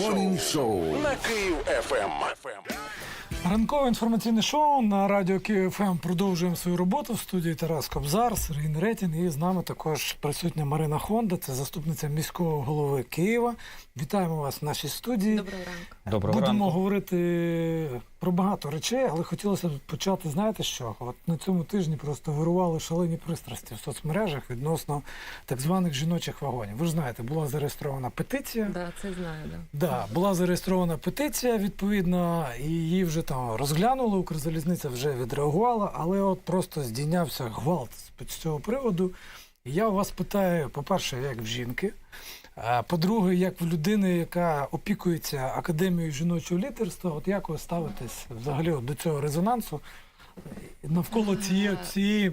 Morning Show на Київ ФМ. Ранкове інформаційне шоу на радіо Київ ФМ продовжуємо свою роботу в студії Тарас Кобзар, Сергій Неретін і з нами також присутня Марина Хонда, це заступниця міського голови Києва. Вітаємо вас в нашій студії. Доброго ранку. Доброго Будемо ранку. говорити про багато речей, але хотілося б почати, знаєте що? От на цьому тижні просто вирували шалені пристрасті в соцмережах відносно так званих жіночих вагонів. Ви ж знаєте, була зареєстрована петиція. Да, це знаю, да. Да, була зареєстрована петиція, відповідно, і її вже там розглянули. Укрзалізниця вже відреагувала, але от просто здійнявся гвалт з цього приводу. І я у вас питаю, по-перше, як в жінки. По-друге, як в людини, яка опікується академією жіночого лідерства, от як ви ставитесь взагалі от до цього резонансу навколо цієї, цієї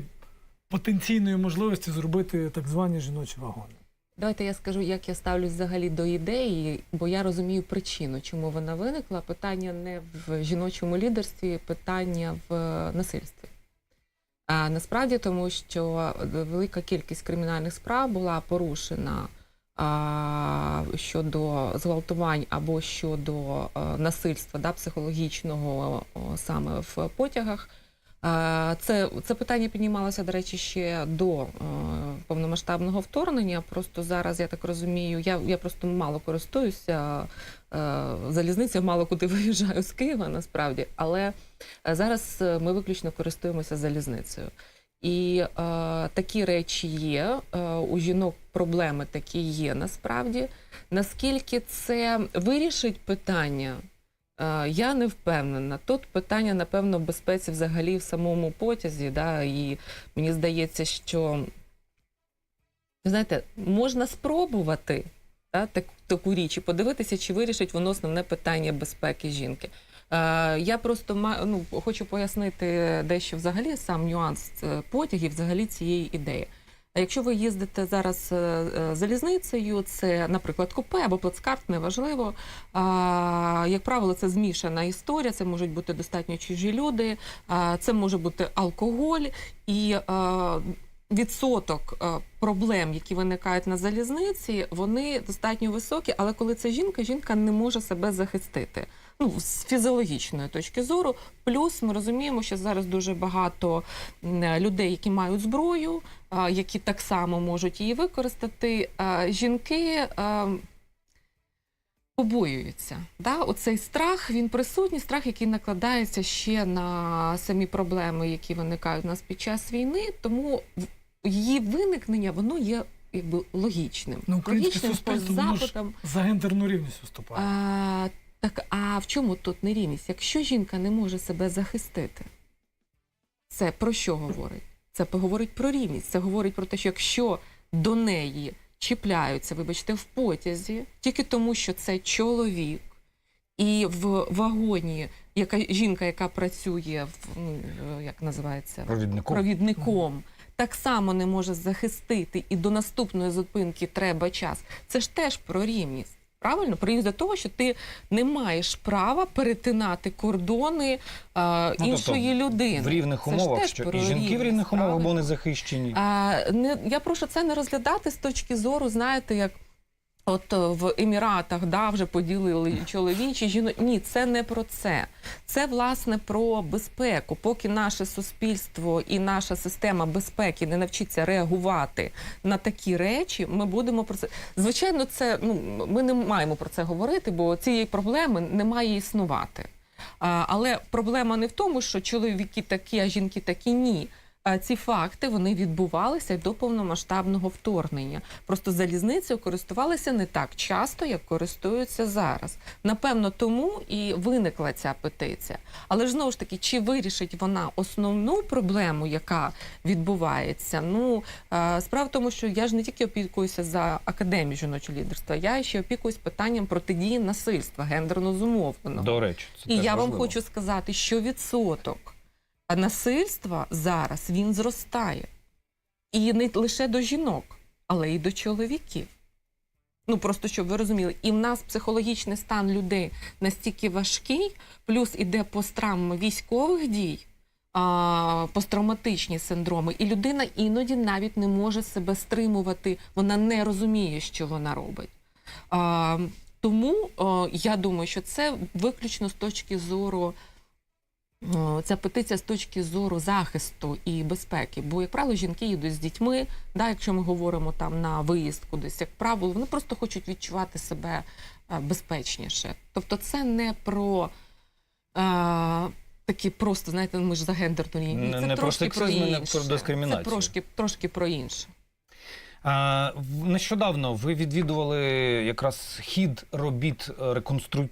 потенційної можливості зробити так звані жіночі вагони? Давайте я скажу, як я ставлюсь взагалі до ідеї, бо я розумію причину, чому вона виникла. Питання не в жіночому лідерстві, питання в насильстві. А насправді тому, що велика кількість кримінальних справ була порушена щодо зґвалтувань або щодо а, насильства да, психологічного саме в потягах. Е, Це, це питання піднімалося, до речі, ще до е, повномасштабного вторгнення. Просто зараз, я так розумію, я, я просто мало користуюся е, залізницею, мало куди виїжджаю з Києва насправді. Але е, зараз е, ми виключно користуємося залізницею. І е, такі речі є. Е, у жінок проблеми такі є насправді. Наскільки це вирішить питання? Е, Я не впевнена. Тут питання, напевно, в безпеці взагалі в самому потязі. Да? І мені здається, що знаєте, можна спробувати да, так, таку річ і подивитися, чи вирішить воно основне питання безпеки жінки. Е, я просто ну, хочу пояснити дещо взагалі сам нюанс е, потягів, взагалі цієї ідеї. А Якщо ви їздите зараз е, залізницею, це, наприклад, купе або плацкарт, неважливо. Як правило, це змішана історія, це можуть бути достатньо чужі люди, це може бути алкоголь і. Відсоток проблем, які виникають на залізниці, вони достатньо високі, але коли це жінка, жінка не може себе захистити. Ну, з фізіологічної точки зору. Плюс ми розуміємо, що зараз дуже багато людей, які мають зброю, які так само можуть її використати. Жінки побоюються. Да? Оцей страх він присутній, страх, який накладається ще на самі проблеми, які виникають у нас під час війни. Тому її виникнення воно є якби логічним. Ну, українське логічним суспільство запитам. за гендерну рівність виступає. А, так, а в чому тут нерівність? Якщо жінка не може себе захистити, це про що говорить? Це говорить про рівність. Це говорить про те, що якщо до неї чіпляються, вибачте, в потязі, тільки тому, що це чоловік, і в вагоні яка жінка, яка працює в ну, як називається Провідником. провідником, так само не може захистити, і до наступної зупинки треба час. Це ж теж про рівність. Правильно, рівність до того, що ти не маєш права перетинати кордони а, Ну, іншої тобто людини. В рівних Це умовах, теж що і жінки в рівних умовах правильно? не захищені. А, не, я прошу це не розглядати з точки зору, знаєте, як от е, в Еміратах да, вже поділили чоловічі жіночі. Ні, це не про це. Це власне про безпеку. Поки наше суспільство і наша система безпеки не навчиться реагувати на такі речі, ми будемо про це. Звичайно, це ну ми не маємо про це говорити, бо цієї проблеми не має існувати. А, але проблема не в тому, що чоловіки такі, а жінки такі ні. Ці факти вони відбувалися до повномасштабного вторгнення. Просто залізницею користувалися не так часто, як користуються зараз. Напевно, тому і виникла ця петиція. Але ж знову ж таки, чи вирішить вона основну проблему, яка відбувається? Ну е, справа в тому, що я ж не тільки опікуюся за академію жіночого лідерства, я ще опікуюсь питанням протидії насильства гендерно зумовленого. До речі, це І я вам важливо. хочу сказати, що відсоток насильства зараз він зростає. І не лише до жінок, але й до чоловіків. Ну просто щоб ви розуміли, і в нас психологічний стан людей настільки важкий, плюс іде посттравми військових дій, а, посттравматичні синдроми, і людина іноді навіть не може себе стримувати, вона не розуміє, що вона робить. А, Тому о, я думаю, що це виключно з точки зору. О, Ця петиція з точки зору захисту і безпеки. Бо, як правило, жінки їдуть з дітьми, да, якщо ми говоримо там на виїзд кудись, як правило, вони просто хочуть відчувати себе е, безпечніше. Тобто, це не про е, такі просто, знаєте, ми ж за гендерну лінію. Це не трошки про сексизм і не інше. про дискримінацію. Це трошки, трошки про інше. Нещодавно ви відвідували якраз хід робіт е, реконструк...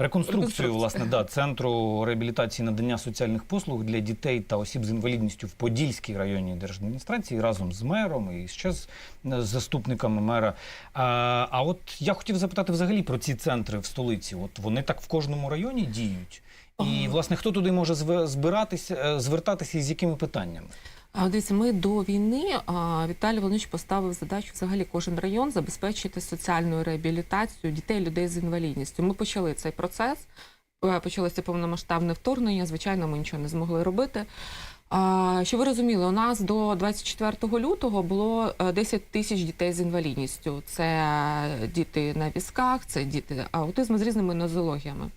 реконструкцію власне да, центру реабілітації надання соціальних послуг для дітей та осіб з інвалідністю в Подільській районній держадміністрації разом з мером і ще з з заступниками мера. А, а от я хотів запитати взагалі про ці центри в столиці. От вони так в кожному районі діють. І власне хто туди може збиратися, е, звертатися і з якими питаннями? А дивіться, ми до війни Віталій Володимирович поставив задачу взагалі кожен район забезпечити соціальну реабілітацію дітей, людей з інвалідністю. Ми почали цей процес. Е, Почалося повномасштабне вторгнення. Звичайно, ми нічого не змогли робити. Що ви розуміли, у нас до 24 лютого було е, 10 тисяч дітей з інвалідністю. Це діти на візках, це діти аутизму з різними нозологіями.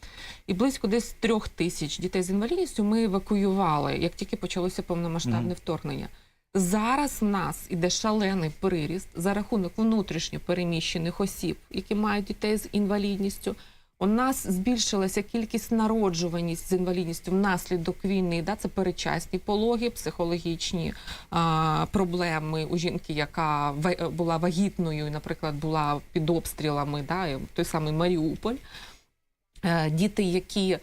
І близько десь трьох тисяч дітей з інвалідністю ми евакуювали, як тільки почалося повномасштабне Мгм. вторгнення. Зараз в нас іде шалений приріст за рахунок внутрішньо переміщених осіб, які мають дітей з інвалідністю. У нас збільшилася кількість народжуваність з інвалідністю внаслідок війни. Да, це перечасні пологи, психологічні а, проблеми у жінки, яка в була вагітною, наприклад, була під обстрілами, да, той самий Маріуполь. Е, Діти, які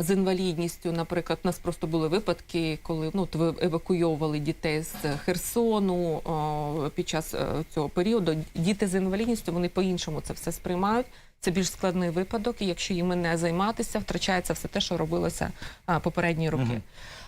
з інвалідністю, наприклад, у нас просто були випадки, коли ну, ви евакуйовували дітей з Херсону під час е, цього періоду. Діти з інвалідністю вони по-іншому це все сприймають. Це більш складний випадок, і якщо їм не займатися, втрачається все те, що робилося попередні роки. Мгм.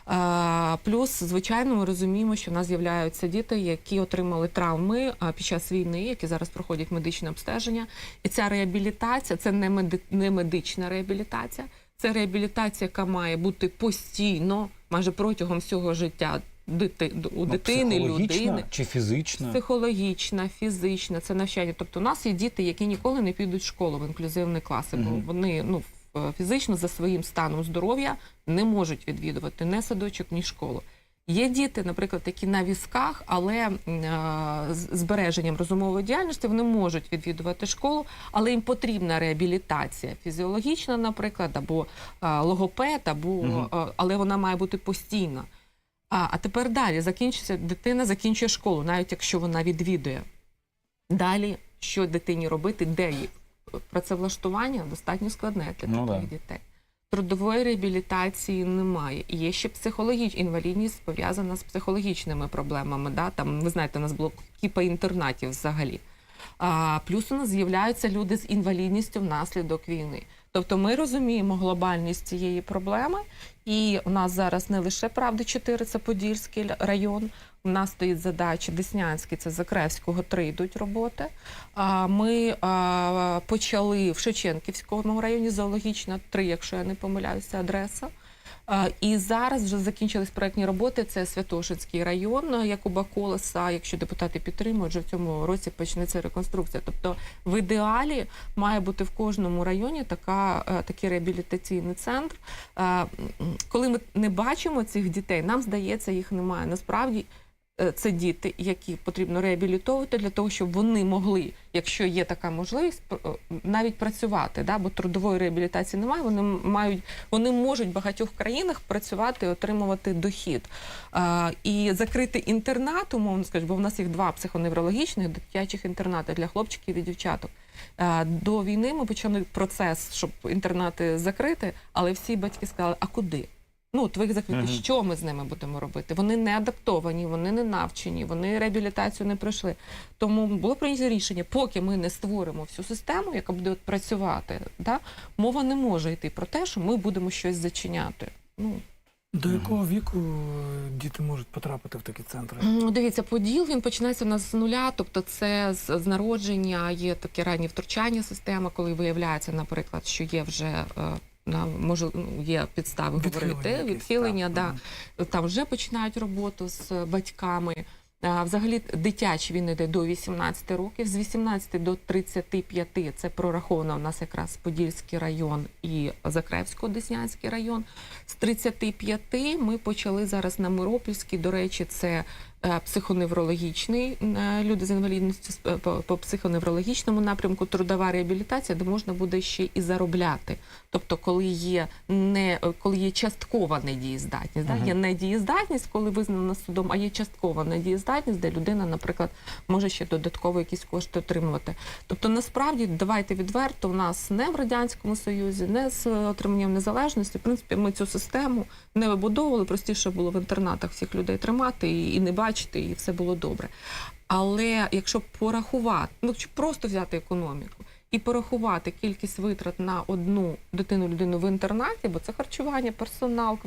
А, плюс, звичайно, ми розуміємо, що в нас з'являються діти, які отримали травми під час війни, які зараз проходять медичне обстеження. І ця реабілітація це не, меди, не медична реабілітація, це реабілітація, яка має бути постійно, майже протягом всього життя дити, у Ну, дитини, людини. чи фізична? Психологічна, фізична, це навчання. Тобто, у нас є діти, які ніколи не підуть в школу в інклюзивні класи, бо Мгм. вони ну фізично за своїм станом здоров'я не можуть відвідувати ні садочок, ні школу. Є діти, наприклад, які на візках, але е, з збереженням розумової діяльності вони можуть відвідувати школу, але їм потрібна реабілітація фізіологічна, наприклад, або е, логопед, або е, але вона має бути постійна. А, а тепер далі закінчиться дитина закінчує школу, навіть якщо вона відвідує. Далі що дитині робити, де її працевлаштування достатньо складне для Ну, таких да. дітей. Трудової реабілітації немає. Є ще психологічна інвалідність пов'язана з психологічними проблемами. Да? Там ви знаєте, у нас було кіпа інтернатів взагалі. А, плюс у нас з'являються люди з інвалідністю внаслідок війни. Тобто ми розуміємо глобальність цієї проблеми, і у нас зараз не лише правди 4 це Подільський район. У нас стоїть задача Деснянський, це Закревського, три йдуть роботи. А ми почали в Шевченківському районі зоологічна три, якщо я не помиляюся, адреса. І зараз вже закінчились проектні роботи. Це Святошинський район Якуба Колеса. Якщо депутати підтримують, вже в цьому році почнеться реконструкція. Тобто, в ідеалі має бути в кожному районі така, е, такий реабілітаційний центр. Е, Коли ми не бачимо цих дітей, нам здається, їх немає. Насправді це діти, які потрібно реабілітовувати для того, щоб вони могли, якщо є така можливість, е, навіть працювати. Да? Бо трудової реабілітації немає. Вони мають, вони можуть в багатьох країнах працювати, отримувати дохід. А, і закрити інтернат, умовно скажу, бо в нас їх два психоневрологічних дитячих інтернати для хлопчиків і дівчаток. До війни ми почали процес, щоб інтернати закрити, але всі батьки сказали, а куди? Ну, от ви їх закрити, Мгм. що ми з ними будемо робити? Вони не адаптовані, вони не навчені, вони реабілітацію не пройшли. Тому було прийнято рішення, поки ми не створимо всю систему, яка буде от працювати, да, мова не може йти про те, що ми будемо щось зачиняти. Ну, До якого віку е, діти можуть потрапити в такі центри? Ну, Дивіться, поділ він починається у нас з нуля, тобто це з, з народження, є таке раннє втручання системи, коли виявляється, наприклад, що є вже е, на може ну, є підстави Відхилення говорити, відхилення, так. да. Там вже починають роботу з батьками. А, Взагалі, дитячий він йде до 18 років, з 18 до 35 це прораховано в нас якраз Подільський район і Закревсько-Деснянський район. З 35 ми почали зараз на Миропільській. До речі, це психоневрологічний е, люди з інвалідністю е, по, психоневрологічному напрямку, трудова реабілітація, де можна буде ще і заробляти. Тобто, коли є не коли є часткова недієздатність, да? Є недієздатність, коли визнана судом, а є часткова недієздатність, де людина, наприклад, може ще додатково якісь кошти отримувати. Тобто, насправді, давайте відверто, у нас не в радянському союзі, не з отриманням незалежності. В принципі, ми цю систему не вибудовували. Простіше було в інтернатах всіх людей тримати і, і не бачити, і все було добре. Але якщо порахувати, ну чи просто взяти економіку і порахувати кількість витрат на одну дитину людину в інтернаті, бо це харчування, персонал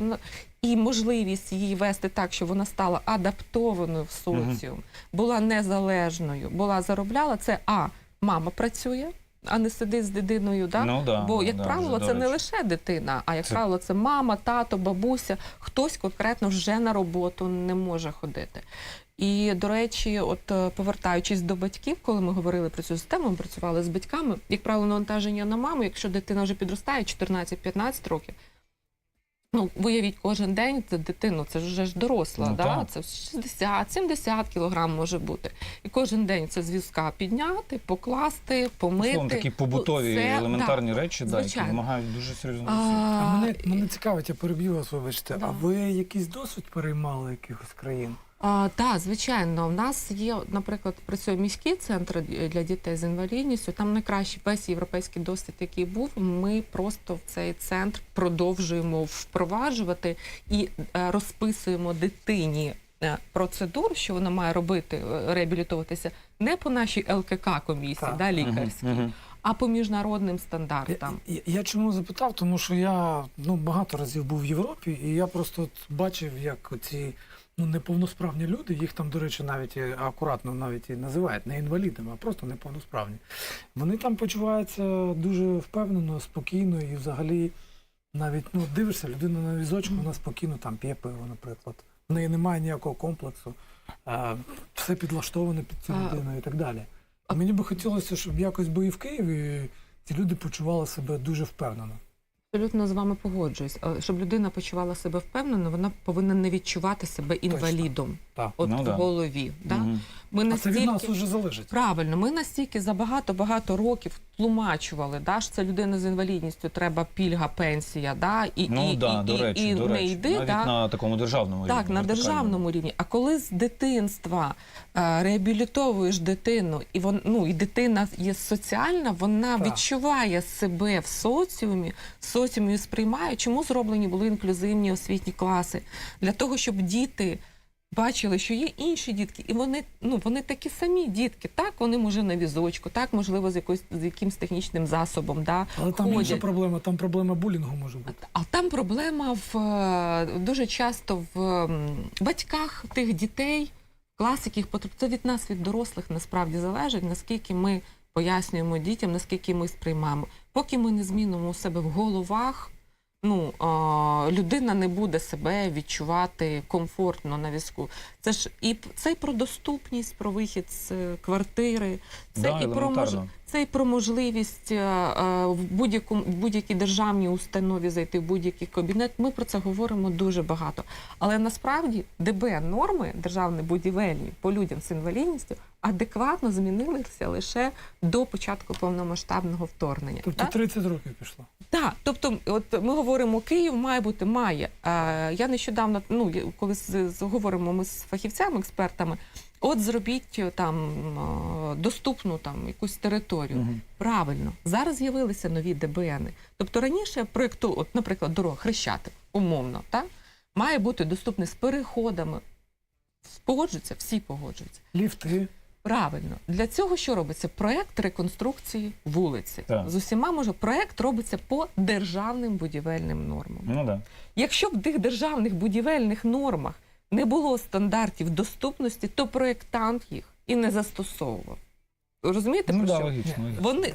і можливість її вести так, щоб вона стала адаптованою в соціум, була незалежною, була заробляла, це а мама працює. А не сидить з дитиною, да? Ну, да, бо як да, правило, це не лише дитина, а як Це- правило, це мама, тато, бабуся. Хтось конкретно вже на роботу не може ходити. І до речі, от е, повертаючись до батьків, коли ми говорили про цю систему, ми працювали з батьками. Як правило, навантаження на маму, якщо дитина вже підростає 14-15 років. Ну, виявіть кожен день це дитину, це ж вже ж доросла, Ну, да? так. це 60-70 кілограм може бути. І кожен день це з візка підняти, покласти, помити. Словом, такі побутові Це- елементарні речі, да, які вимагають дуже серйозно. А, А мене, мене цікавить, я переб'ю вас, вибачте. Да. А ви якийсь досвід переймали якихось країн? А, так, звичайно, у нас є, наприклад, працює міський центр для дітей з інвалідністю. Там найкращий весь європейський досвід, який був. Ми просто в цей центр продовжуємо впроваджувати і е, розписуємо дитині. е, Процедуру, що вона має робити, е, реабілітуватися не по нашій ЛКК комісії, Так. да, лікарській, мгм. а по міжнародним Я, стандартам. я, я чому запитав? Тому що я ну, багато разів був в Європі, і я просто от бачив, як ці ну, неповносправні люди, їх там, до речі, навіть і акуратно навіть і називають не інвалідами, а просто неповносправні. Вони там почуваються дуже впевнено, спокійно і взагалі навіть ну, дивишся, людина на візочку, вона спокійно там п'є пиво, наприклад. В неї немає ніякого комплексу, все підлаштоване під цю людину і так далі. А мені би хотілося, щоб якось би і в Києві ці люди почували себе дуже впевнено. Абсолютно з вами погоджуюсь. Щоб людина почувала себе впевнено, вона повинна не відчувати себе інвалідом. Так. От Ну в да. голові. Да? Угу. Ми А це від нас уже залежить. правильно, ми настільки за багато-багато років тлумачували, да, що це людина з інвалідністю, треба пільга, пенсія, да, і, Ну і, да, і, до речі, і до не речі. йди. Навіть да. на такому державному Так, рівні, на державному рівні. А коли з дитинства е, реабілітовуєш дитину, і вон, ну, і дитина є соціальна, вона Так. відчуває себе в соціумі, соціум її сприймає. Чому зроблені були інклюзивні освітні класи? Для того, щоб діти. Бачили, що є інші дітки, і вони ну вони такі самі дітки. Так, вони може на візочку, так можливо, з якоюсь з якимсь технічним засобом, да Але там інша проблема, там проблема булінгу може бути. А там проблема в е, дуже часто в батьках тих дітей, класиків. Це від нас, від дорослих, насправді залежить, наскільки ми пояснюємо дітям, наскільки ми сприймаємо. Поки ми не змінимо у себе в головах, ну людина не буде себе відчувати комфортно на візку. Це ж і це і про доступність, про вихід з е, квартири, це Да, і про мож... Це і про можливість е, е, в будь-якому будь-якій державній установі зайти в будь-який кабінет. Ми про це говоримо дуже багато. Але насправді ДБ норми державні будівельні по людям з інвалідністю адекватно змінилися лише до початку повномасштабного вторгнення. Тобто так? 30 років пішло. Так, тобто, от ми говоримо, Київ має бути має. Е, я нещодавно, ну коли говоримо ми з фахівцями, експертами, от зробіть е, там е, доступну там якусь територію. Мгм. Правильно, зараз з'явилися нові ДБНи. Тобто раніше проєкту, от, наприклад, дорога Хрещатик, умовно, так, має бути доступний з переходами. Погоджуються, всі погоджуються. Ліфти. Правильно, для цього що робиться? Проект реконструкції вулиці. Так. З усіма може проект робиться по державним будівельним нормам. Ну да. Якщо в тих державних будівельних нормах не було стандартів доступності, то проєктант їх і не застосовував. Розумієте, Ну про да, що? логічно. Вони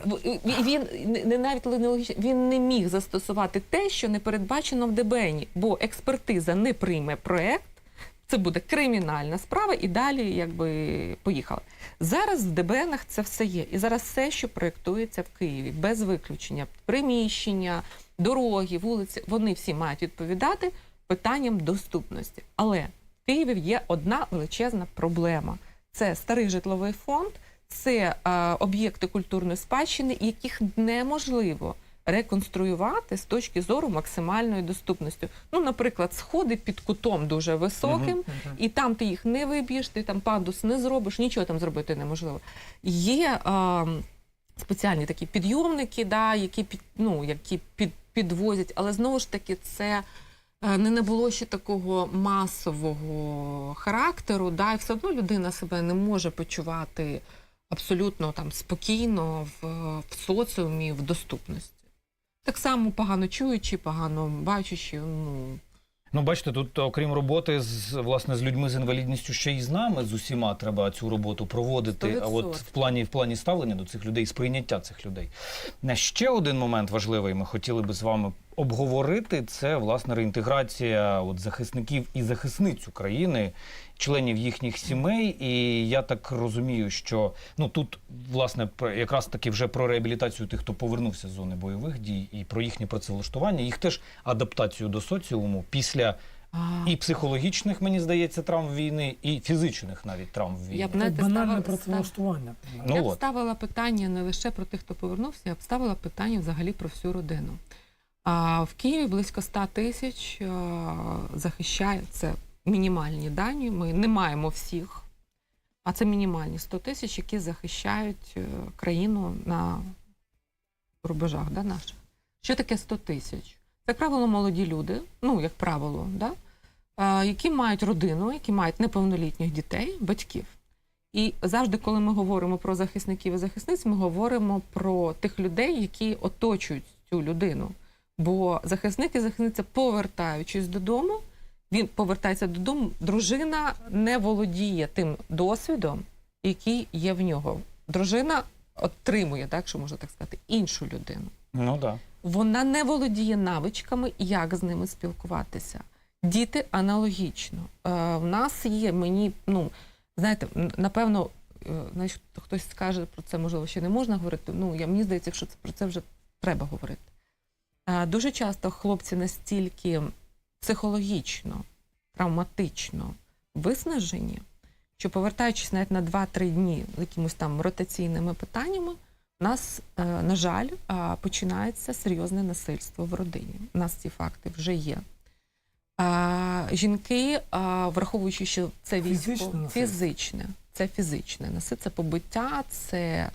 він не навіть не логічно, він не міг застосувати те, що не передбачено в ДБНі, бо експертиза не прийме проект. це буде кримінальна справа, і далі якби поїхали. Зараз в ДБНах це все є. І зараз все, що проєктується в Києві, без виключення приміщення, дороги, вулиці, вони всі мають відповідати питанням доступності. Але Києві є одна величезна проблема: це старий житловий фонд, це е, об'єкти культурної спадщини, яких неможливо реконструювати з точки зору максимальної доступності. Ну, наприклад, сходи під кутом дуже високим, і там ти їх не виб'єш, ти там пандус не зробиш, нічого там зробити неможливо. Є е, спеціальні такі підйомники, да, які під, ну, які під, підвозять, але знову ж таки, це. Е, Не набуло ще такого масового характеру, да, і все одно людина себе не може почувати абсолютно там спокійно в, в соціумі, в доступності. Так само погано чуючи, погано бачачи, ну Ну, бачите, тут окрім роботи з власне з людьми з інвалідністю, ще й з нами з усіма треба цю роботу проводити. А от в плані в плані ставлення до цих людей, сприйняття цих людей. На ще один момент важливий, ми хотіли би з вами обговорити. Це власне реінтеграція от захисників і захисниць України, членів їхніх сімей. І я так розумію, що ну тут власне якраз таки вже про реабілітацію тих, хто повернувся з зони бойових дій, і про їхнє працевлаштування, їх теж адаптацію до соціуму після і психологічних, мені здається, травм війни, і фізичних навіть травм війни. Я б Це банальне ставила- працевлаштування. Ну я б ставила питання не лише про тих, хто повернувся, я б ставила питання взагалі про всю родину. А в Києві близько 100 тисяч е, захищає це мінімальні дані. Ми не маємо всіх, а це мінімальні 100 тисяч, які захищають е, країну на рубежах да, наших. Що таке 100 тисяч? Це, правило, молоді люди, ну, як правило, да, е, які мають родину, які мають неповнолітніх дітей, батьків. І завжди, коли ми говоримо про захисників і захисниць, ми говоримо про тих людей, які оточують цю людину. Бо захисник і захисниця, повертаючись додому, він повертається додому, дружина не володіє тим досвідом, який є в нього. Дружина отримує, так що можна так сказати, іншу людину Ну да. вона не володіє навичками, як з ними спілкуватися. Діти аналогічно. Е, в нас є мені, ну знаєте, напевно, е, знаєш, хтось скаже про це, можливо, ще не можна говорити. Ну я мені здається, що це про це вже треба говорити. Е, дуже часто хлопці настільки психологічно, травматично виснажені, що повертаючись навіть на 2-3 дні з якимось там ротаційними питаннями, у нас, е, на жаль, починається серйозне насильство в родині. У нас ці факти вже є. Жінки, враховуючи, що це військо фізичне, це фізичне насильство, це побиття, це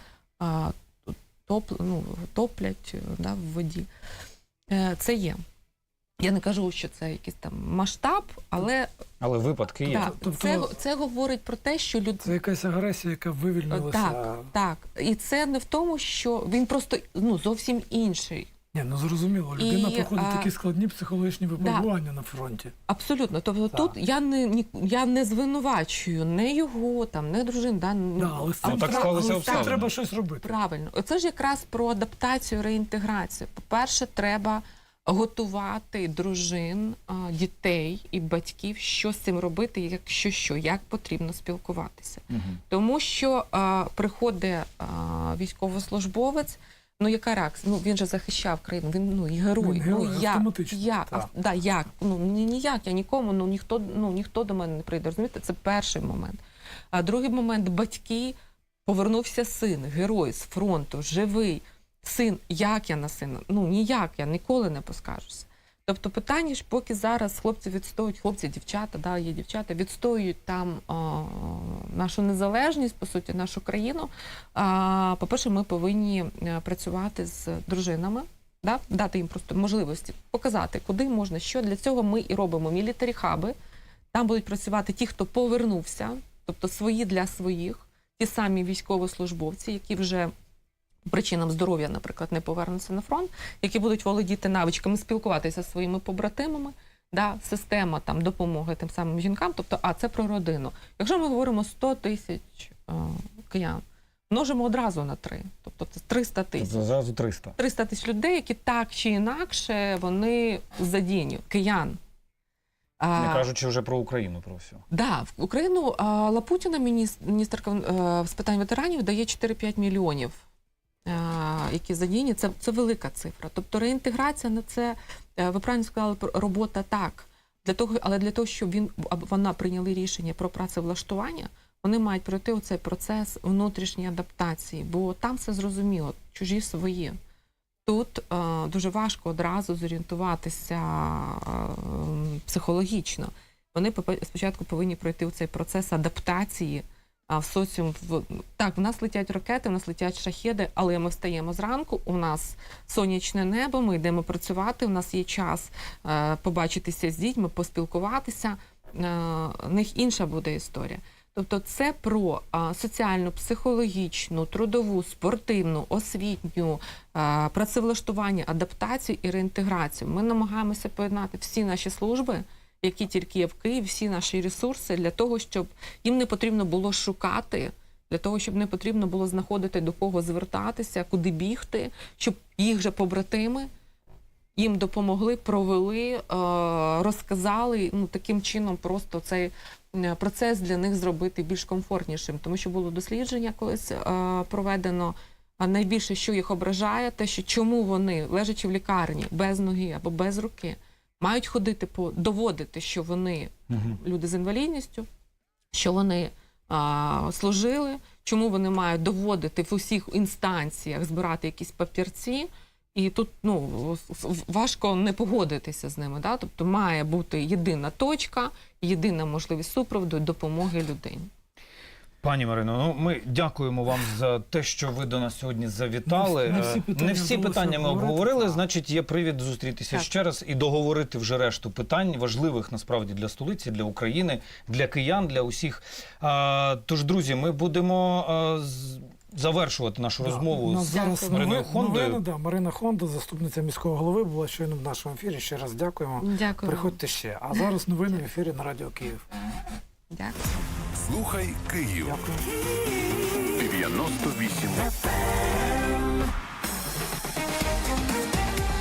топ, ну, топлять е, да, в воді. Е, Це є. Я не кажу, що це якийсь там масштаб, але Але випадки є. так, Тобто- це, це говорить про те, що люд... Це якась агресія, яка вивільнилася. Так. Так, і це не в тому, що він просто ну зовсім інший. Ні, ну зрозуміло, людина І, проходить а, такі складні психологічні випробування на фронті. Абсолютно. Тобто Так. тут я не ні, я не звинувачую не його, там, не дружин. Да, ну, Да, але з цим, Ну, так тре- склалися але з цим обставини. треба щось робити. Правильно, оце ж якраз про адаптацію, реінтеграцію. По-перше, треба готувати дружин, а, дітей і батьків, що з цим робити, якщо що, як потрібно спілкуватися. Тому що а, приходить а, військовослужбовець. Ну, яка реакція? Ну він же захищав країну. Він ну і герой. Він герой, ну як? Як? так. А, да, як? Ну ні, ніяк. Я нікому, ну ніхто, ну ніхто до мене не прийде. Розумієте, це перший момент. А другий момент батьки повернувся син, герой з фронту, живий. Син, як я на сина? Ну ніяк, я ніколи не поскажуся. Тобто питання ж, поки зараз хлопці відстоюють, хлопці, дівчата, да, є дівчата, відстоюють там а, нашу незалежність, по суті, нашу країну. А, по-перше, ми повинні е, працювати з дружинами, да, дати їм просто можливості показати, куди можна, що для цього ми і робимо мілітарі хаби. Там будуть працювати ті, хто повернувся, тобто свої для своїх, ті самі військовослужбовці, які вже причинам здоров'я, наприклад, не повернуться на фронт, які будуть володіти навичками спілкуватися зі своїми побратимами. Да, система там допомоги тим самим жінкам, тобто, а це про родину. Якщо ми говоримо 100 тисяч е, киян, множимо одразу на три, тобто це 300 тисяч. Зразу 300. 300 тисяч людей, які так чи інакше вони задіяні, киян. Не кажучи вже про Україну, про все. Да, в Україну Лапутіна, мініс- міністерка е, з питань ветеранів, дає 4-5 мільйонів, які задіяні. Це, це велика цифра. Тобто реінтеграція на це, е, ви правильно сказали, робота так. Для того, але для того, щоб він вона прийняли рішення про працевлаштування, вони мають пройти оцей процес внутрішньої адаптації, бо там все зрозуміло, чужі свої. Тут е, дуже важко одразу зорієнтуватися е, психологічно. Вони спочатку повинні пройти цей процес адаптації а, в соціум. В... Так, в нас летять ракети, в нас летять шахеди, але ми встаємо зранку, у нас сонячне небо, ми йдемо працювати, у нас є час е, побачитися з дітьми, поспілкуватися. Е, в них інша буде історія. Тобто це про а, соціальну, психологічну, трудову, спортивну, освітню, а, працевлаштування, адаптацію і реінтеграцію. Ми намагаємося поєднати всі наші служби, які тільки є в Києві, всі наші ресурси для того, щоб їм не потрібно було шукати, для того, щоб не потрібно було знаходити до кого звертатися, куди бігти, щоб їх же побратими їм допомогли, провели, е, розказали. Ну таким чином, просто цей е, процес для них зробити більш комфортнішим, тому що було дослідження колись е, проведено. А найбільше, що їх ображає, те, що чому вони, лежачи в лікарні без ноги або без руки, мають ходити по доводити, що вони люди з інвалідністю, що вони а, служили, чому вони мають доводити в усіх інстанціях збирати якісь папірці. І тут ну важко не погодитися з ними. Да? Тобто має бути єдина точка, єдина можливість супроводу допомоги людині. Пані Марино, ну ми дякуємо вам за те, що ви до нас сьогодні завітали. Не всі- Е, питання не всі питання ми обговорили. так. Значить, є привід зустрітися Так. ще раз і договорити вже решту питань, важливих насправді для столиці, для України, для киян, для усіх. А, тож, друзі, ми будемо а, з- завершувати нашу Да, розмову у з зараз Мариною Хондою. новини, да, Марина Хонда, заступниця міського голови, була щойно в нашому ефірі. Ще раз дякуємо. Дякую. Приходьте ще. А зараз новини в ефірі на Радіо Київ. Дякую. Слухай Київ Дякую. 98